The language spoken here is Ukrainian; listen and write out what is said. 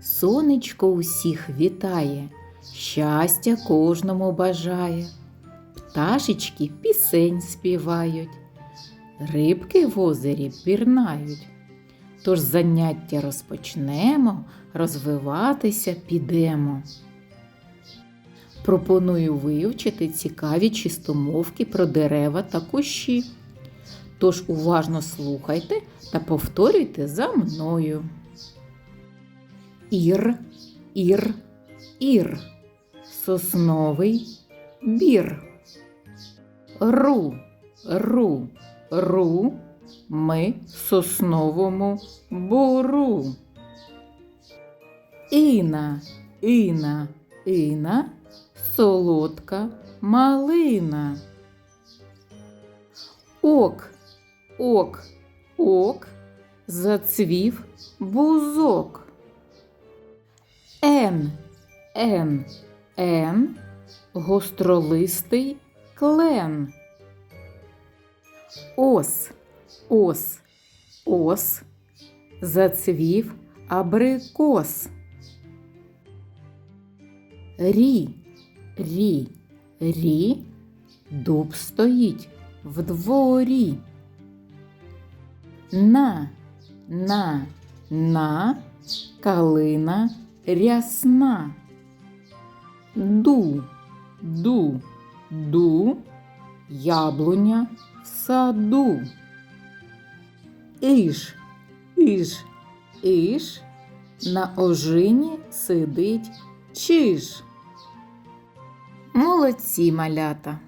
Сонечко усіх вітає, щастя кожному бажає. Пташечки пісень співають, рибки в озері пірнають. Тож заняття розпочнемо, розвиватися підемо. Пропоную вивчити цікаві чистомовки про дерева та кущі. Тож уважно слухайте та повторюйте за мною. Ір, ір, ір, сосновий бір. Ру, ру, ру, ми сосновому бору. Іна, іна, іна, солодка малина. Ок, ок, ок, зацвів бузок. Ен, ен, ен, гостролистий клен. Ос, ос, ос, зацвів абрикос. Рі, рі, рі, дуб стоїть в дворі. На, на, на, калина рясна. Ду, ду, ду, яблуня в саду. Іж, іж, іж, на ожині сидить чиж. Молодці малята!